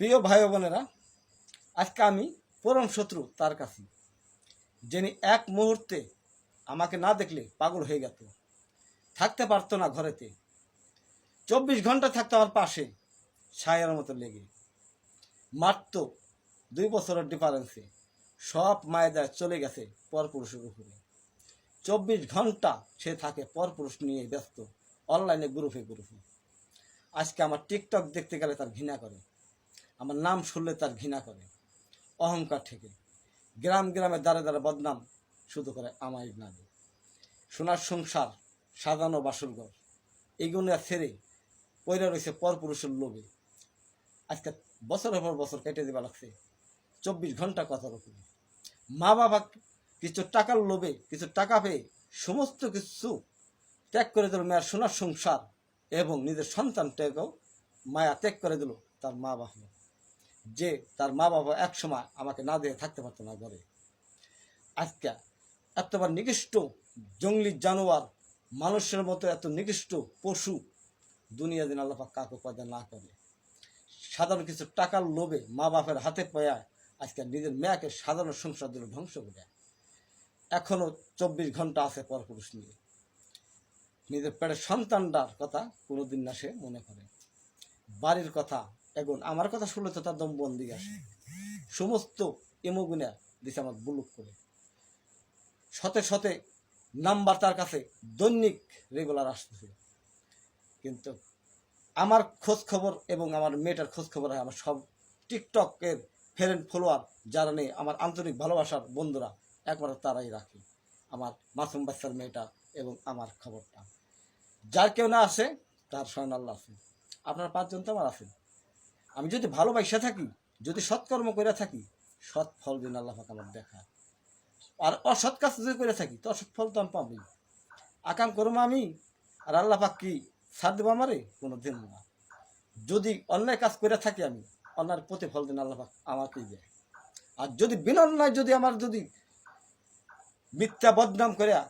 প্রিয় ভাই বোনেরা, আজকে আমি পরম শত্রু তার কাছে, যিনি এক মুহূর্তে আমাকে না দেখলে পাগল হয়ে গেত, থাকতে পারতো না ঘরেতে। চব্বিশ ঘণ্টা থাকতো আমার পাশে, ছায়ার মতো লেগে। মাত্র দুই বছরের ডিফারেন্সে সব মায়েদের চলে গেছে পরপুরুষের উপরে। চব্বিশ ঘণ্টা সে থাকে পরপুরুষ নিয়ে ব্যস্ত অনলাইনে গ্রুপে গ্রুপে আজকে আমার টিকটক দেখতে গেলে তার ঘৃণা করে। আমার নাম শুনলে তার ঘৃণা করে, অহংকার থেকে গ্রাম গ্রামে দ্বারে দ্বারে বদনাম শুধু করে আমায় নামে সোনার সংসার, সাজানো বাসরঘর এইগুলো ছেড়ে পয়রা রয়েছে পরপুরুষের লোভে। আজকে বছরের পর বছর কেটে দেওয়া লাগছে, চব্বিশ ঘণ্টা কথার উপরে। মা বাবা কিছু টাকার লোভে, কিছু টাকা পেয়ে সমস্ত কিছু ত্যাগ করে দিল মেয়ের সোনার সংসার এবং নিজের সন্তানটাকেও মায়া ত্যাগ করে দিল তার মা বাবা যে তার মা বাবা এক সময় আমাকে না দিয়ে থাকতে পারতো না ঘরে। আজকে এতবার নিকৃষ্ট জঙ্গলি জানোয়ার, মানুষের মতো এত নিকৃষ্ট পশু দুনিয়া দিন আল্লাপাক কাকে পয়দা না করে। সাধারণ কিছু টাকার লোভে মা বাপের হাতে পায় আজকে নিজের মেয়েকে সাধারণ সংসার দিল ধ্বংস করে এখনও চব্বিশ ঘণ্টা আছে পরপুরুষ নিয়ে। নিজের পেটের সন্তানটার কথা কোনোদিন না সে মনে করে। বাড়ির কথা এখন আমার কথা শুনলে তো তার দম বন্দি আসে সমস্ত এমোগুনা দিছে আমার বুলুক করে। শতে শতে নাম্বার তার কাছে দৈনিক রেগুলার আসতেছে। কিন্তু আমার খোঁজ খবর এবং আমার মেয়েটার খোঁজ খবর হয় আমার সব টিকটকের ফ্রেন্ড ফলোয়ার যারা নেই আমার আন্তরিক ভালোবাসার বন্ধুরা একমাত্র তারাই রাখে। আমার মাসুম বাচ্চার মেয়েটা এবং আমার খবরটা। যার কেউ না আসে তার স্বয়ং আল্লাহ আছে। আপনার পাঁচজন তো আমার আছেন। আমি যদি ভালোবাসা থাকি, যদি সৎকর্ম করে থাকি, সৎ ফল দিন আল্লাহ আমার দেখা আর অসৎ কাজ যদি করে থাকি, তো অসৎ ফল তো আমি পাবই। আকাম করব আমি, আর আল্লাহ পাক কি সাথ দেবো আমারে? কোনো দিন না। যদি অন্যায় কাজ করে থাকি আমি, অন্যায়ের প্রতিফল দিন আল্লাহ পাক আমাকেই দেয়। আর যদি বিনা অন্যায় যদি আমার যদি মিথ্যা বদনাম করিয়া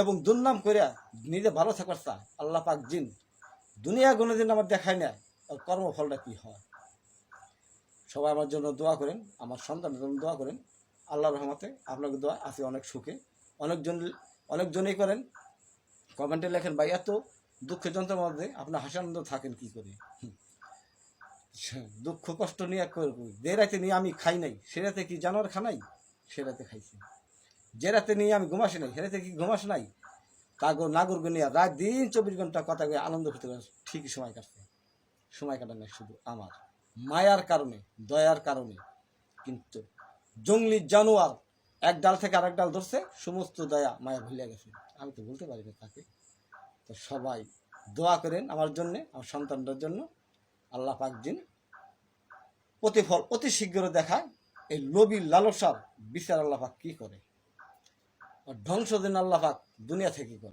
এবং দুর্নাম করিয়া নিজে ভালো থাকবার চায়, আল্লাহ পাক জিন, দুনিয়া কোনো দিন আমার দেখায় না কর্মফলটা কি হয়? সবাই আমার জন্য দোয়া করেন, আমার সন্তানের জন্য দোয়া করেন। আল্লাহ রহমতে আপনাকে দোয়া আছে অনেক সুখে। অনেকজন, অনেকজনই করেন। কমেন্টে লেখেন, ভাই, এত দুঃখের যন্ত্রের মধ্যে আপনার হাসানন্দ থাকেন কি করে। দুঃখ, কষ্ট নিয়ে যে রাতে নিয়ে আমি খাই নাই, সে রাতে কি জানোয়ার খানাই সে রাতে খাইছি। যে রাতে নিয়ে আমি ঘুমাসি নাই, সে রাতে কি ঘুমাস নাই? কাগর নাগর নিয়ে রাত দিন চব্বিশ ঘণ্টা কথা আনন্দ করতে ঠিকই সময় কাটছে। সময় কাটানো শুধু আমার। মায়ার কারণে, দয়ার কারণে। কিন্তু জঙ্গলি জানোয়ার এক ডাল থেকে আরেক ডাল ধরছে, সমস্ত দয়া মায়া ভুলে গেছে। আমি তো বলতে পারি না তাকে। তো সবাই দোয়া করেন আমার জন্য, আমার সন্তানদের জন্য। আল্লাহ পাক দিন প্রতিফল অতি শীঘ্র দেখায়। এই লোভী লালসার বিচার আল্লাহ পাক কি করে? আর ধ্বংস দিন আল্লাহ পাক দুনিয়া থেকে করে।